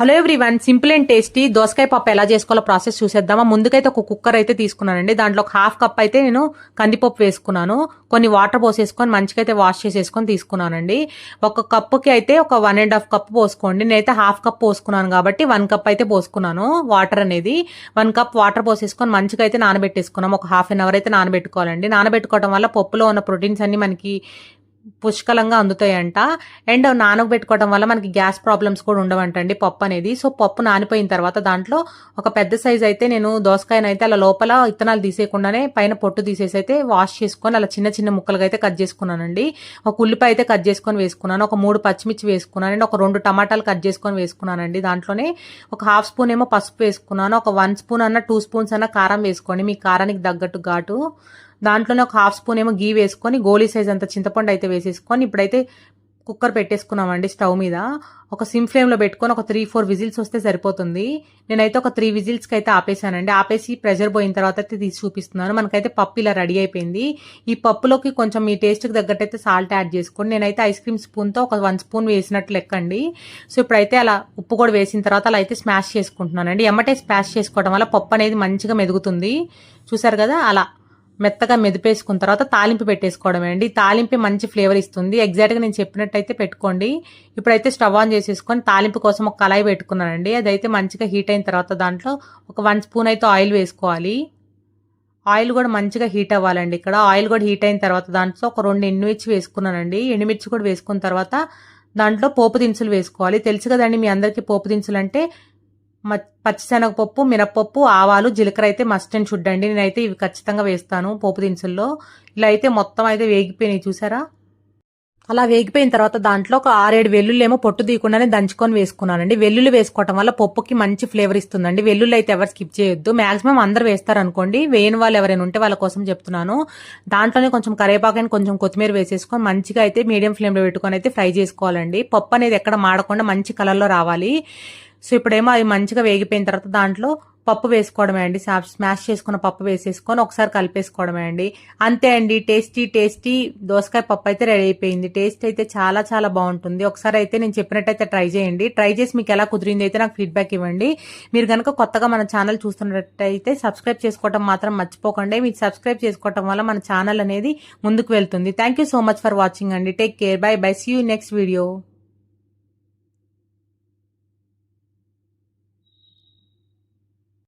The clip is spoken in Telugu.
Hello everyone simple and tasty దోసకాయ పప్పు ఎలా చేసుకోవాలో ప్రాసెస్ చూసేద్దామా. ముందుకైతే ఒక కుక్కర్ అయితే తీసుకున్నానండి. దాంట్లో ఒక హాఫ్ కప్ అయితే నేను కందిపప్పు వేసుకున్నాను. కొన్ని వాటర్ పోసేసుకొని మంచిగా అయితే వాష్ చేసేసుకొని తీసుకున్నానండి. ఒక కప్పుకి అయితే ఒక వన్ అండ్ హాఫ్ కప్ పోసుకోండి. నేనైతే హాఫ్ కప్ పోసుకున్నాను కాబట్టి వన్ కప్ అయితే పోసుకున్నాను వాటర్ అనేది. వన్ కప్ వాటర్ పోసేసుకొని మంచిగా అయితే నానబెట్టేసుకున్నాం. ఒక హాఫ్ అన్ అవర్ అయితే నానబెట్టుకోవాలండి. నానబెట్టుకోవడం వల్ల పప్పులో ఉన్న ప్రోటీన్స్ అన్ని మనకి పుష్కలంగా అందుతాయంట. అండ్ నానబెట్టుకోవడం వల్ల మనకి గ్యాస్ ప్రాబ్లమ్స్ కూడా ఉండవంటండి పప్పు అనేది. సో పప్పు నానిపోయిన తర్వాత దాంట్లో ఒక పెద్ద సైజ్ అయితే నేను దోసకాయను అయితే అలా లోపల ఇత్తనాలు తీసేయకుండానే పైన పొట్టు తీసేసి అయితే వాష్ చేసుకొని అలా చిన్న చిన్న ముక్కలుగా అయితే కట్ చేసుకున్నానండి. ఒక ఉల్లిపాయ అయితే కట్ చేసుకొని వేసుకున్నాను. ఒక మూడు పచ్చిమిర్చి వేసుకున్నాను. అండ్ ఒక రెండు టమాటాలు కట్ చేసుకొని వేసుకున్నానండి దాంట్లోనే. ఒక హాఫ్ స్పూన్ ఏమో పసుపు వేసుకున్నాను. ఒక వన్ స్పూన్ అన్న టూ స్పూన్స్ అన్న కారం వేసుకోండి. మీ కారానికి తగ్గట్టు ఘాటు. దాంట్లోనే ఒక హాఫ్ స్పూన్ ఏమో గీ వేసుకొని గోలీ సైజ్ అంత చింతపండు అయితే వేసేసుకొని ఇప్పుడైతే కుక్కర్ పెట్టేసుకున్నామండి స్టవ్ మీద. ఒక సిమ్ ఫ్లేమ్లో పెట్టుకొని ఒక త్రీ ఫోర్ విజిల్స్ వస్తే సరిపోతుంది. నేనైతే ఒక త్రీ విజిల్స్కి అయితే ఆపేసానండి ఆపేసి ప్రెషర్ పోయిన తర్వాత అయితే తీసి చూపిస్తున్నాను. మనకైతే పప్పు ఇలా రెడీ అయిపోయింది. ఈ పప్పులోకి కొంచెం మీ టేస్ట్కి తగ్గట్టు అయితే సాల్ట్ యాడ్ చేసుకోండి. నేనైతే ఐస్ క్రీమ్ స్పూన్తో ఒక వన్ స్పూన్ వేసినట్టు లెక్కండి. సో ఇప్పుడైతే అలా ఉప్పు కూడా వేసిన తర్వాత అలా అయితే స్మాష్ చేసుకుంటున్నానండి. ఎమ్మటే స్మాష్ చేసుకోవడం వల్ల పప్పు అనేది మంచిగా మెదుగుతుంది. చూసారు కదా? అలా మెత్తగా మెదిపేసుకున్న తర్వాత తాలింపు పెట్టేసుకోవడమే అండి. తాలింపు మంచి ఫ్లేవర్ ఇస్తుంది. ఎగ్జాక్ట్గా నేను చెప్పినట్టయితే పెట్టుకోండి. ఇప్పుడైతే స్టవ్ ఆన్ చేసేసుకొని తాలింపు కోసం ఒక కళాయి పెట్టుకున్నానండి. అదైతే మంచిగా హీట్ అయిన తర్వాత దాంట్లో ఒక వన్ స్పూన్ అయితే ఆయిల్ వేసుకోవాలి. ఆయిల్ కూడా మంచిగా హీట్ అవ్వాలండి ఇక్కడ. ఆయిల్ కూడా హీట్ అయిన తర్వాత దాంట్లో ఒక రెండు ఎండుమిర్చి వేసుకున్నానండి. ఎండుమిర్చి కూడా వేసుకున్న తర్వాత దాంట్లో పోపు దినుసులు వేసుకోవాలి. తెలుసు కదండి మీ అందరికీ పోపు దినుసులు అంటే పచ్చిశనగపప్పు మినపప్పు ఆవాలు జీలకర్ర అయితే మస్ట్ అండ్ షుడ్ అండి. నేనైతే ఇవి ఖచ్చితంగా వేస్తాను పోపు దినుసుల్లో. ఇలా అయితే మొత్తం అయితే వేగిపోయినాయి చూసారా? అలా వేగిపోయిన తర్వాత దాంట్లో ఒక ఆరేడు వెల్లుల్లి ఏమో పొట్టు తీయకుండానే దంచుకొని వేసుకున్నానండి. వెల్లుల్లి వేసుకోవటం వల్ల పప్పుకి మంచి ఫ్లేవర్ ఇస్తుందండి. వెల్లుల్లి అయితే ఎవరు స్కిప్ చేయొద్దు. మాక్సిమం అందరు వేస్తారు అనుకోండి వేయని వాళ్ళు ఎవరైనా ఉంటే వాళ్ళ కోసం చెప్తున్నాను. దాంట్లోనే కొంచెం కరేపాకని కొంచెం కొత్తిమీర వేసేసుకొని మంచిగా అయితే మీడియం ఫ్లేమ్లో పెట్టుకొని అయితే ఫ్రై చేసుకోవాలండి. పప్పు అనేది ఎక్కడ మాడకుండా మంచి కలర్లో రావాలి. సో ఇప్పుడేమో అది మంచిగా వేగిపోయిన తర్వాత దాంట్లో పప్పు వేసుకోవడమే అండి. స్మాష్ చేసుకున్న పప్పు వేసేసుకొని ఒకసారి కలిపేసుకోవడమే అండి. అంతే అండి. టేస్టీ టేస్టీ దోసకాయ పప్పు అయితే రెడీ అయిపోయింది. టేస్ట్ అయితే చాలా చాలా బాగుంటుంది. ఒకసారి అయితే నేను చెప్పినట్టయితే ట్రై చేయండి. ట్రై చేసి మీకు ఎలా కుదిరింది అయితే నాకు ఫీడ్బ్యాక్ ఇవ్వండి. మీరు కనుక కొత్తగా మన ఛానల్ చూస్తున్నట్టయితే సబ్స్క్రైబ్ చేసుకోవడం మాత్రం మర్చిపోకండి. మీరు సబ్స్క్రైబ్ చేసుకోవటం వల్ల మన ఛానల్ అనేది ముందుకు వెళ్తుంది. Thank so much for watching అండి. Take care bye bye see you next video